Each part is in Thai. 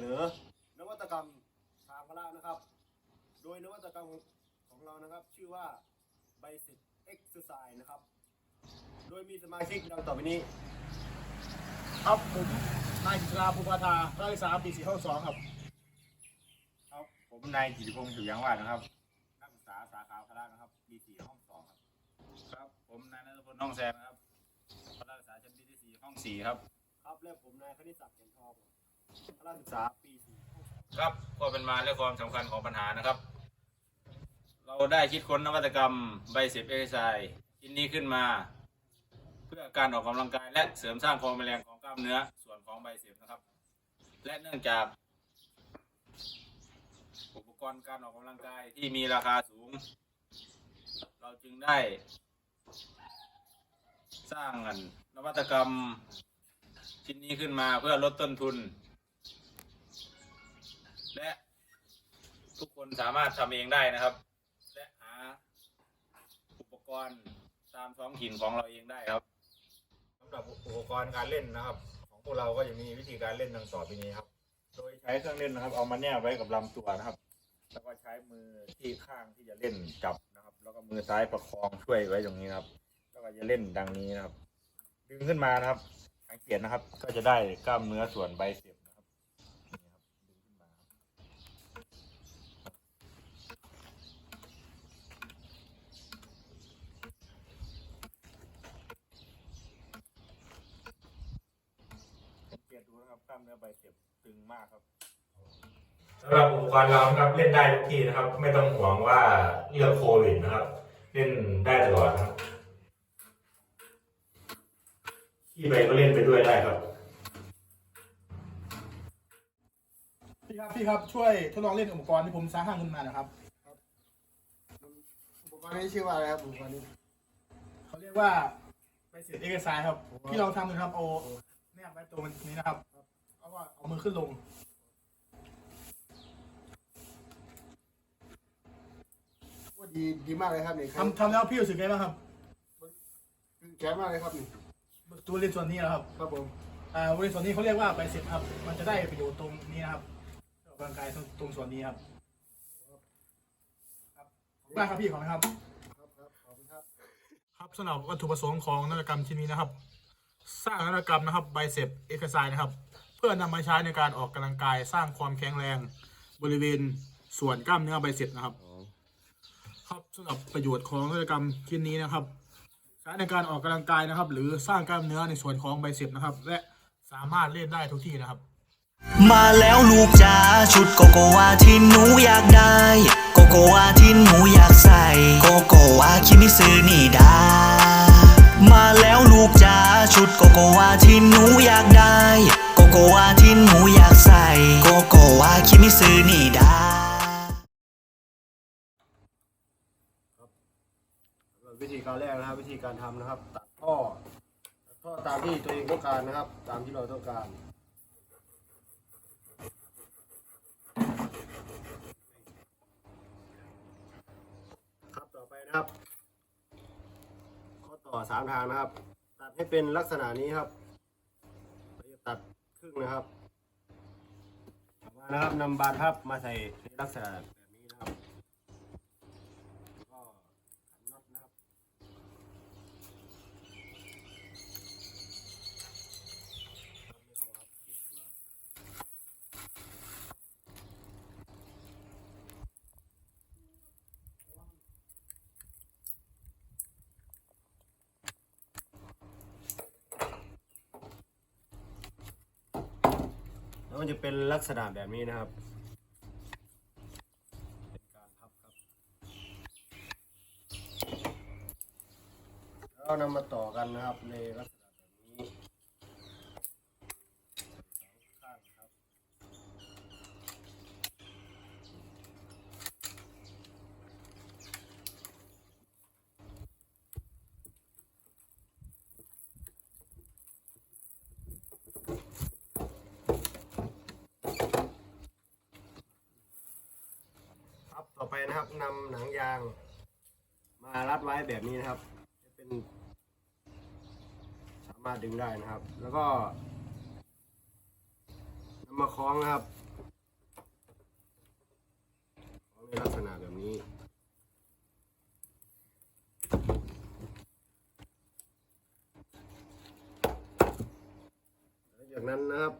นอนวัตกรรมทางพละนะครับ โดยนวัตกรรมของเรานะครับ ชื่อว่า Bicep Exercise นะครับ โดยมีสมาชิกดังต่อไปนี้ ครับผมนายกิจราภูปาทานักศึกษาปีสี่ห้องสองครับ ครับ ผมนายกิติพงศ์สุยังวาดนะครับ นักศึกษาสาขาพละนะครับปีสี่ห้องสองครับครับ ผมนายนัทพลน้องแซมนะครับพละศึกษาชั้นปีที่สี่ห้องสี่ครับ ครับและผมนายคณิตศักดิ์เขียนทอง พละศึกษาปีครับก็เป็นมาและความสำคัญของปัญหานะครับ เราได้คิดค้นนวัตกรรมไบเซปเอ็กซ์ไซชิ้นนี้ขึ้นมา เพื่อการออกกำลังกาย และเสริมสร้างความแรงของกล้ามเนื้อส่วนของไบเซปนะครับ และเนื่องจาก อุปกรณ์การออกกำลังกายที่มีราคาสูง เราจึงได้ สร้างนวัตกรรมชิ้นนี้ขึ้นมาเพื่อลดต้นทุน และ ทุกคนสามารถทำเองได้นะครับ และหาอุปกรณ์ตามท้องถิ่นของเราเองได้ครับสำหรับอุปกรณ์การเล่นนะครับ ของพวกเราก็จะมีวิธีการเล่นดังต่อไปนี้ครับ โดยใช้เครื่องเล่นนะครับ เอามาแนบไว้กับลำตัวนะครับ แล้วก็ใช้มือที่ข้างที่จะเล่นจับนะครับ แล้วก็มือซ้ายประคองช่วยไว้ตรงนี้นะครับ แล้วก็จะเล่นดังนี้นะครับ ดึงขึ้นมานะครับสังเกตนะครับ ก็จะได้กล้ามเนื้อส่วนไบเซปนะครับนี่ครับดึงขึ้นมาครับ สังเกตดูนะครับกล้ามเนื้อไบเซปตึงมากครับสำหรับอุปกรณ์เรานะครับเล่นได้ทุกที่นะครับ ไม่ต้องห่วงว่าเรื่องโควิดนะครับ เล่นได้ตลอดนะครับขี่ไปก็เล่นไปด้วยได้ครับ พี่ครับพี่ครับช่วยทดลองเล่นอุปกรณ์ที่ผมสร้างขึ้นมาหนะครับอุปกรณ์นี้ชื่อว่าอะไรครับอุปกรณ์นี้เขาเรียกว่าไปเสียเอกสารครับพี่ลองทำดูนะครับเอาแนบไว้ตรงนี้นะครับ แล้วก็เอามือขึ้นลง ว่าดีดีมากเลยครับนี่ครับทำทำแล้วพี่รู้สึกไงบ้างครับแข็งมากเลยครับนี่ตัวเล่นส่วนนี้นะครับ ครับผมอ่าบริเวณส่วนนี้เขาเรียกว่าไปเสร็จครับ มันจะได้ประโยชน์ตรงนี้นะครับออกกำลังกายตรงตรงส่วนนี้ครับ ครับขอบคุณมากครับพี่ขอบคุณครับ ครับครับขอบคุณครับ ครับสำหรับวัตถุประสงค์ของนวัตกรรมชิ้นนี้นะครับ สร้างนวัตกรรมนะครับไบเซปเอ็กซ์ไซนะครับ เพื่อนำมาใช้ในการออกกำลังกายสร้างความแข็งแรงบริเวณส่วนกล้ามเนื้อไบเซปนะครับ ครับสำหรับประโยชน์ของนวัตกรรมชิ้นนี้นะครับ ใช้ในการออกกำลังกายนะครับ หรือสร้างกล้ามเนื้อในส่วนของไบเซปนะครับ และสามารถเล่นได้ทุกที่นะครับ มาแล้วลูกจ๋าชุดโกโกวาที่หนูอยากได้ โกโกวาที่หนูอยากใส่ โกโกวาคิมิซึนี่ดามาแล้วลูกจ๋าชุดโกโกวาที่หนูอยากได้ วาที่หนูอยากใส่โกโกวาคิมิซึนี่ดาวิธีการแรกนะครับ วิธีการทำนะครับ ตัดท่อตัดท่อตามที่ตัวเองต้องการนะครับ ตามที่เราต้องการครับต่อไปนะครับข้อต่อสามทางนะครับ ตัดให้เป็นลักษณะนี้ครับ รึ่งนะครับต่อมานะครับนำบานพับมาใส่ในลักษณะแบบนี้นะครับแล้วก็ขันน็อตนะครับ แล้วมันจะเป็นลักษณะแบบนี้นะครับเป็นการพับครับแล้วนำมาต่อกันนะครับในลักษณะ นครับนำหนังยาง มารัดไว้แบบนี้นะครับ จะเป็น สามารถดึงได้นะครับ แล้วก็นำมาคล้องครับคล้องในลักษณะแบบนี้จากนั้นนะครับ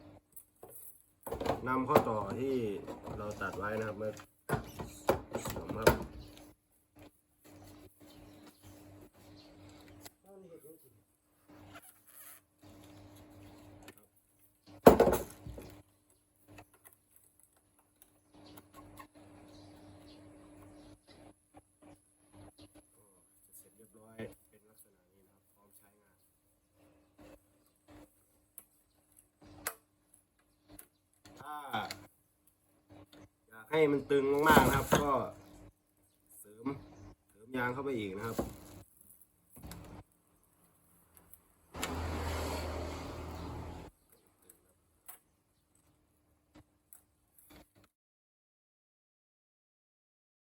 นำข้อต่อที่เราตัดไว้นะครับ ให้มันตึงมากๆนะครับ ก็เสริมเสริมยางเข้าไปอีกนะครับ